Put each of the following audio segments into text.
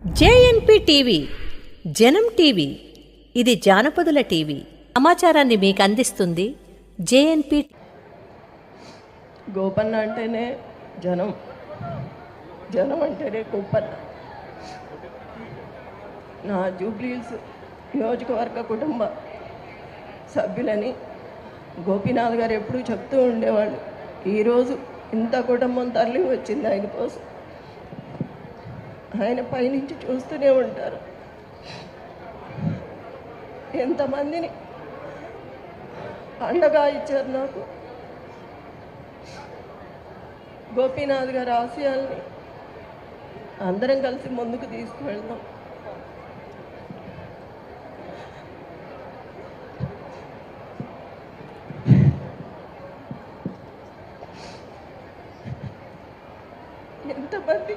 JNP TV జనం TV ఇది జానపదుల TV. సమాచారాన్ని మీకు అందిస్తుంది జేఎన్పి గోపన్న అంటేనే జనం. జనం అంటేనే గోపన్న. నా జూబ్లీహిల్స్ నియోజకవర్గ కుటుంబ సభ్యులని గోపీనాథ్ గారు ఎప్పుడూ చెప్తూ ఉండేవాళ్ళు ఈరోజు ఇంత కుటుంబం తరలి వచ్చింది ఆయన కోసం. ఆయన పైనుంచి చూస్తూనే ఉంటారు. ఎంతమందిని అండగా ఇచ్చారు నాకు. గోపీనాథ్ గారి ఆశయాల్ని అందరం కలిసి ముందుకు తీసుకువెళ్దాం. ఎంతమంది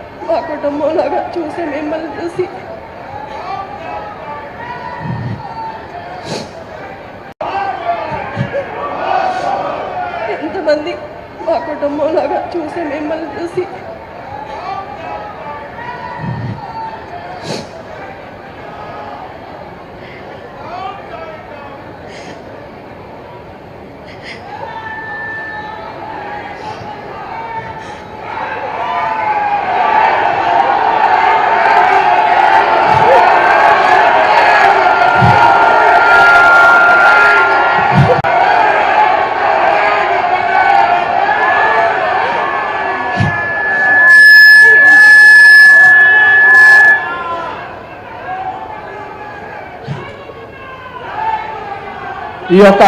మా కుటుంబంలాగా చూసి మిమ్మల్ని చూసి. ఎంతమంది మా కుటుంబంలాగా చూసి మిమ్మల్ని చూసి. ఈ యొక్క